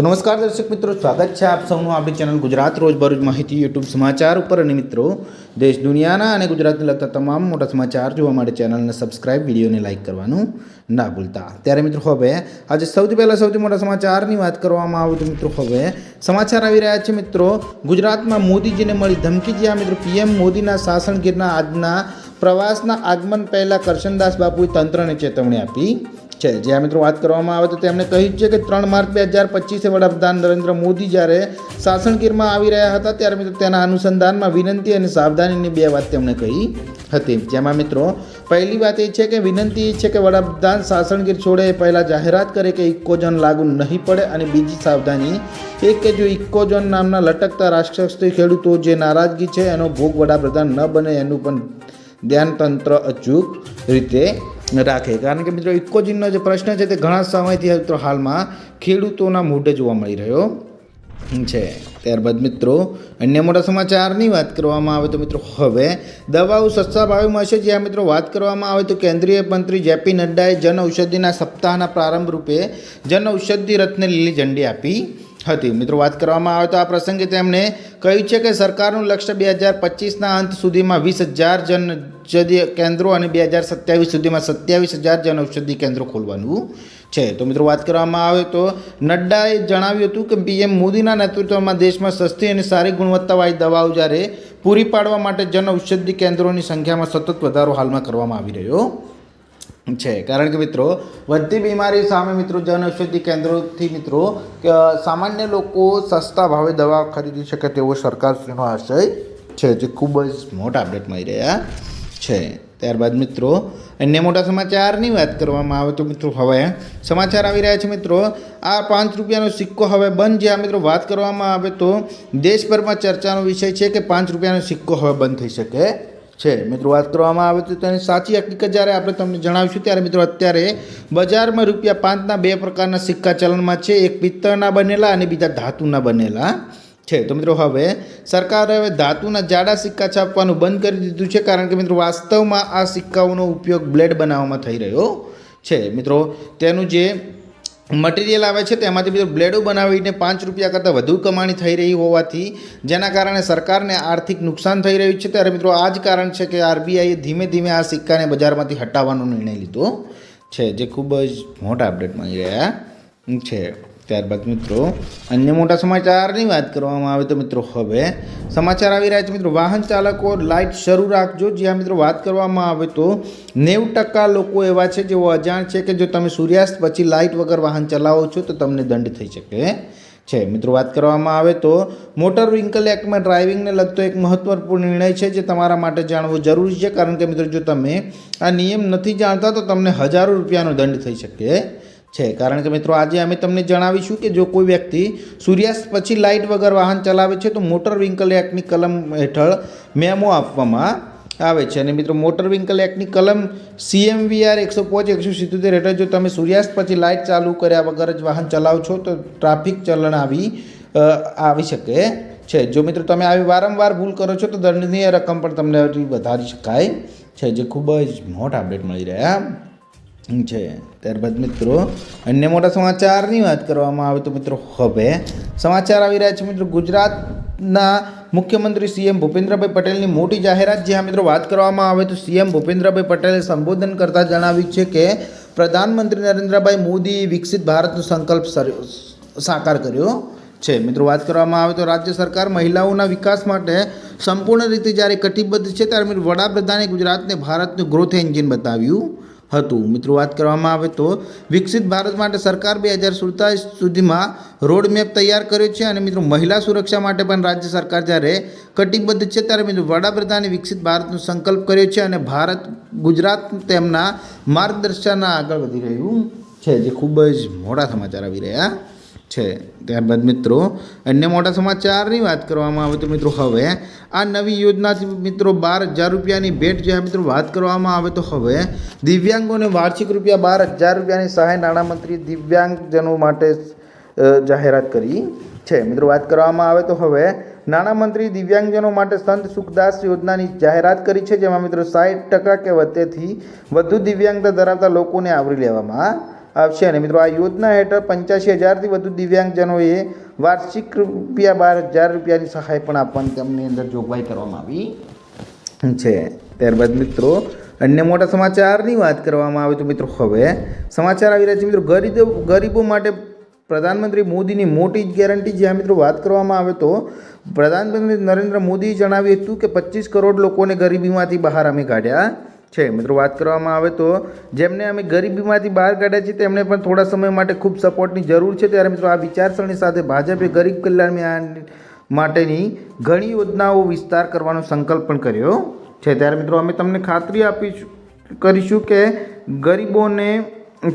તો નમસ્કાર દર્શક મિત્રો, સ્વાગત છે આપ સૌનું આપણી ચેનલ ગુજરાત રોજબરોજ માહિતી યુટ્યુબ સમાચાર ઉપર. અને મિત્રો, દેશ દુનિયાના અને ગુજરાતને લગતા તમામ મોટા સમાચાર જોવા માટે ચેનલને સબસ્ક્રાઇબ વિડીયોને લાઇક કરવાનું ના ભૂલતા. ત્યારે મિત્રો, હવે આજે સૌથી પહેલાં સૌથી મોટા સમાચારની વાત કરવામાં આવે તો મિત્રો, હવે સમાચાર આવી રહ્યા છે મિત્રો. ગુજરાતમાં મોદીજીને મળી ધમકી જ્યાં મિત્રો, પીએમ મોદીના શાસનગીરના આજના પ્રવાસના આગમન પહેલાં કરશનદાસ બાપુએ તંત્રને ચેતવણી આપી. છે. જ્યાં મિત્રો વાત કરવામાં આવે તો તેમણે કહ્યું છે કે ત્રણ માર્ચ બે હજાર પચીસે વડાપ્રધાન નરેન્દ્ર મોદી જ્યારે શાસનગીરમાં આવી રહ્યા હતા ત્યારે મિત્રો તેના અનુસંધાનમાં વિનંતી અને સાવધાનીની બે વાત તેમણે કહી હતી. જેમાં મિત્રો પહેલી વાત એ છે કે વિનંતી એ છે કે વડાપ્રધાન શાસનગીર છોડે એ પહેલાં જાહેરાત કરે કે ઇકોઝોન લાગુ નહીં પડે અને બીજી સાવધાની એક કે જો ઇકોઝોન નામના લટકતા રાષ્ટ્રસ્થી ખેડૂતો જે નારાજગી છે એનો ભોગ વડાપ્રધાન ન બને એનું પણ ધ્યાનતંત્ર અચૂક રીતે રાખે. કારણ કે મિત્રો ઇકોજીનનો જે પ્રશ્ન છે તે ઘણા સમયથી મિત્રો હાલમાં ખેડૂતોના મોઢે જોવા મળી રહ્યો છે. ત્યારબાદ મિત્રો, અન્ય મોટા સમાચારની વાત કરવામાં આવે તો મિત્રો, હવે દવાઓ સસ્તા ભાવે મળશે. જ્યાં મિત્રો વાત કરવામાં આવે તો કેન્દ્રીય મંત્રી જેપી નડ્ડાએ જન ઔષધિના સપ્તાહના પ્રારંભ રૂપે જન ઔષધિ રથને લીલી ઝંડી આપી. હતી. મિત્રો, વાત કરવામાં આવે તો આ પ્રસંગે તેમણે કહ્યું છે કે સરકારનું લક્ષ્ય બે હજાર પચીસના અંત સુધીમાં વીસ હજાર જન કેન્દ્રો અને બે હજાર સત્યાવીસ સુધીમાં સત્યાવીસ હજાર જન ઔષધિ કેન્દ્રો ખોલવાનું છે. તો મિત્રો, વાત કરવામાં આવે તો નડ્ડાએ જણાવ્યું હતું કે પીએમ મોદીના નેતૃત્વમાં દેશમાં સસ્તી અને સારી ગુણવત્તાવાળી દવાઓ જ્યારે પૂરી પાડવા માટે જન ઔષધિ કેન્દ્રોની સંખ્યામાં સતત વધારો હાલમાં કરવામાં આવી રહ્યો છે. કારણ કે મિત્રો, વધતી બીમારી સામે મિત્રો જન ઔષધિ કેન્દ્રોથી મિત્રો સામાન્ય લોકો સસ્તા ભાવે દવા ખરીદી શકે તેવો સરકારશ્રીનો આશય છે, જે ખૂબ જ મોટા અપડેટ મળી રહ્યા છે. ત્યારબાદ મિત્રો, અન્ય મોટા સમાચારની વાત કરવામાં આવે તો મિત્રો હવે સમાચાર આવી રહ્યા છે મિત્રો. આ પાંચ રૂપિયાનો સિક્કો હવે બંધ. જ્યાં મિત્રો વાત કરવામાં આવે તો દેશભરમાં ચર્ચાનો વિષય છે કે પાંચ રૂપિયાનો સિક્કો હવે બંધ થઈ શકે છે. મિત્રો, વાત કરવામાં આવે તો તેની સાચી હકીકત જ્યારે આપણે તમને જણાવીશું, ત્યારે મિત્રો અત્યારે બજારમાં રૂપિયા પાંચના બે પ્રકારના સિક્કા ચલણમાં છે. એક પિત્તળના બનેલા અને બીજા ધાતુના બનેલા છે. તો મિત્રો, હવે સરકારે હવે ધાતુના જાડા સિક્કા છાપવાનું બંધ કરી દીધું છે, કારણ કે મિત્રો, વાસ્તવમાં આ સિક્કાઓનો ઉપયોગ બ્લેડ બનાવવામાં થઈ રહ્યો છે. મિત્રો, તેનું જે મટીરિયલ આવે છે તેમાંથી બીજો બ્લેડો બનાવીને પાંચ રૂપિયા કરતાં વધુ કમાણી થઈ રહી હોવાથી જેના કારણે સરકારને આર્થિક નુકસાન થઈ રહ્યું છે. ત્યારે મિત્રો આ જ કારણ છે કે આરબીઆઈએ ધીમે ધીમે આ સિક્કાને બજારમાંથી હટાવવાનો નિર્ણય લીધો છે, જે ખૂબ જ મોટા અપડેટ મળી રહ્યા છે. ત્યારબાદ મિત્રો, અન્ય મોટા સમાચારની વાત કરવામાં આવે તો મિત્રો હવે સમાચાર આવી રહ્યા છે. મિત્રો, વાહન ચાલકો લાઇટ શરૂ રાખજો. જ્યાં મિત્રો વાત કરવામાં આવે તો નેવું ટકા લોકો એવા છે જેઓ અજાણ છે કે જો તમે સૂર્યાસ્ત પછી લાઇટ વગર વાહન ચલાવો છો તો તમને દંડ થઈ શકે છે. મિત્રો, વાત કરવામાં આવે તો મોટર વ્હીકલ એક્ટમાં ડ્રાઇવિંગને લગતો એક મહત્વપૂર્ણ નિર્ણય છે જે તમારા માટે જાણવો જરૂરી છે. કારણ કે મિત્રો, જો તમે આ નિયમ નથી જાણતા તો તમને હજારો રૂપિયાનો દંડ થઈ શકે છે. કારણ કે મિત્રો, આજે અમે તમને જણાવીશું કે જો કોઈ વ્યક્તિ સૂર્યાસ્ત પછી લાઇટ વગર વાહન ચલાવે છે, તો મોટર વ્હીકલ એક્ટની કલમ હેઠળ મેમો આપવામાં આવે છે. અને મિત્રો, મોટર વ્હીકલ એક્ટની કલમ સીએમવીઆર એકસો પાંચ એકસો સિત્તોતેર હેઠળ જો તમે સૂર્યાસ્ત પછી લાઇટ ચાલુ કર્યા વગર જ વાહન ચલાવો છો, તો ટ્રાફિક ચલણ આવી આવી શકે છે. જો મિત્રો, તમે આવી વારંવાર ભૂલ કરો છો, તો દંડનીય રકમ પણ તમને વધારી શકાય છે. જે ખૂબ જ મોટા અપડેટ મળી રહ્યા. છે. ત્યારબાદ મિત્રો, અન્ય મોટા સમાચારની વાત કરવામાં આવે તો મિત્રો હવે સમાચાર આવી રહ્યા છે મિત્રો. ગુજરાતના મુખ્યમંત્રી સીએમ ભૂપેન્દ્રભાઈ પટેલની મોટી જાહેરાત જ્યાં મિત્રો વાત કરવામાં આવે તો સીએમ ભૂપેન્દ્રભાઈ પટેલે સંબોધન કરતાં જણાવ્યું છે કે પ્રધાનમંત્રી નરેન્દ્રભાઈ મોદી વિકસિત ભારતનો સંકલ્પ સાકાર કર્યો છે. મિત્રો વાત કરવામાં આવે તો રાજ્ય સરકાર મહિલાઓના વિકાસ માટે સંપૂર્ણ રીતે જ્યારે કટિબદ્ધ છે ત્યારે વડાપ્રધાને ગુજરાતને ભારતનું ગ્રોથ એન્જિન બતાવ્યું હતું. મિત્રો, વાત કરવામાં આવે તો વિકસિત ભારત માટે સરકાર બે હજાર સુડતાલીસ સુધીમાં રોડમેપ તૈયાર કર્યો છે અને મિત્રો, મહિલા સુરક્ષા માટે પણ રાજ્ય સરકાર જ્યારે કટિબદ્ધ છે, ત્યારે મિત્રો વડાપ્રધાને વિકસિત ભારતનો સંકલ્પ કર્યો છે અને ભારત, ગુજરાત તેમના માર્ગદર્શનના આગળ વધી રહ્યું છે, જે ખૂબ જ મોટા સમાચાર આવી રહ્યા. છે. ત્યારબાદ મિત્રો, અન્ય મોટા સમાચારની વાત કરવામાં આવે તો મિત્રો હવે, આ નવી યોજનાથી મિત્રો બાર હજાર રૂપિયાની ભેટ જે મિત્રો વાત કરવામાં આવે તો હવે, દિવ્યાંગોને વાર્ષિક રૂપિયા બાર હજાર રૂપિયાની સહાય નાણામંત્રી દિવ્યાંગજનો માટે જાહેરાત કરી છે. મિત્રો, વાત કરવામાં આવે તો હવે, નાણામંત્રી દિવ્યાંગજનો માટે સંત સુખદાસ યોજનાની જાહેરાત કરી છે, જેમાં મિત્રો સાઠ ટકા કે વધેથી વધુ દિવ્યાંગતા ધરાવતા લોકોને આવરી લેવામાં આવશે અને મિત્રો આ યોજના હેઠળ પંચ્યાસી હજારથી વધુ દિવ્યાંગજનોએ વાર્ષિક રૂપિયા બાર હજાર રૂપિયાની સહાય પણ આપવાની તેમની અંદર જોગવાઈ કરવામાં આવી છે. ત્યારબાદ મિત્રો અન્ય મોટા સમાચારની વાત કરવામાં આવે તો મિત્રો હવે સમાચાર આવી રહ્યા છે. મિત્રો ગરીબો ગરીબો માટે પ્રધાનમંત્રી મોદીની મોટી જ ગેરંટી જ્યાં મિત્રો વાત કરવામાં આવે તો પ્રધાનમંત્રી નરેન્દ્ર મોદીએ જણાવ્યું હતું કે પચીસ કરોડ લોકોને ગરીબીમાંથી બહાર અમે કાઢ્યા. છે. મિત્રો, વાત કરવામાં આવે તો જેમને અમે ગરીબીમાંથી બહાર કાઢ્યા છીએ, તેમને પણ થોડા સમય માટે ખૂબ સપોર્ટની જરૂર છે. ત્યારે મિત્રો, આ વિચારસરણી સાથે ભાજપે ગરીબ કલ્યાણ માટેની ઘણી યોજનાઓ વિસ્તાર કરવાનો સંકલ્પ પણ કર્યો છે. ત્યારે મિત્રો, અમે તમને ખાતરી આપીશું, કરીશું કે ગરીબોને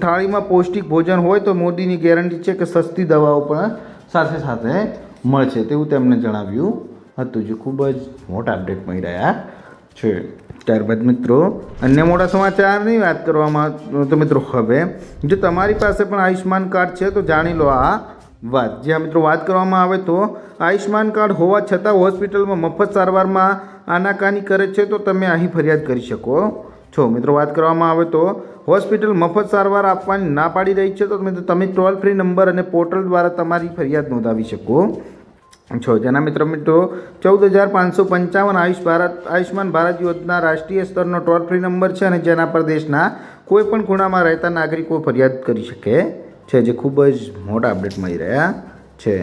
થાળીમાં પૌષ્ટિક ભોજન હોય તો મોદીની ગેરંટી છે કે સસ્તી દવાઓ પણ સાથે સાથે મળશે તેવું તેમણે જણાવ્યું હતું. જે ખૂબ જ મોટા અપડેટ મળી રહ્યા છે. ત્યારબાદ મિત્રો, અન્ય મોટા સમાચારની વાત કરવામાં, તો મિત્રો હવે, જો તમારી પાસે પણ આયુષ્યમાન કાર્ડ છે, તો જાણી લો આ વાત. જ્યાં મિત્રો વાત કરવામાં આવે તો, આયુષ્યમાન કાર્ડ હોવા છતાં હોસ્પિટલમાં મફત સારવારમાં આનાકાની કરે છે, તો તમે અહીં ફરિયાદ કરી શકો. છો મિત્રો વાત કરવામાં આવે તો, હોસ્પિટલ મફત સારવાર આપવાની ના પાડી રહી છે, તો મિત્રો તમે ટોલ ફ્રી નંબર અને પોર્ટલ દ્વારા તમારી ફરિયાદ નોંધાવી શકો. છો. જેના મિત્રો મિત્રો, ચૌદ હજાર પાંચસો પંચાવન આયુષ ભારત, આયુષ્યમાન ભારત યોજના રાષ્ટ્રીય સ્તરનો ટોલ ફ્રી નંબર છે અને જેના પર દેશના કોઈ પણ ખૂણામાં રહેતા નાગરિકો ફરિયાદ કરી શકે છે, જે ખૂબ જ મોટા અપડેટ મળી રહ્યા છે.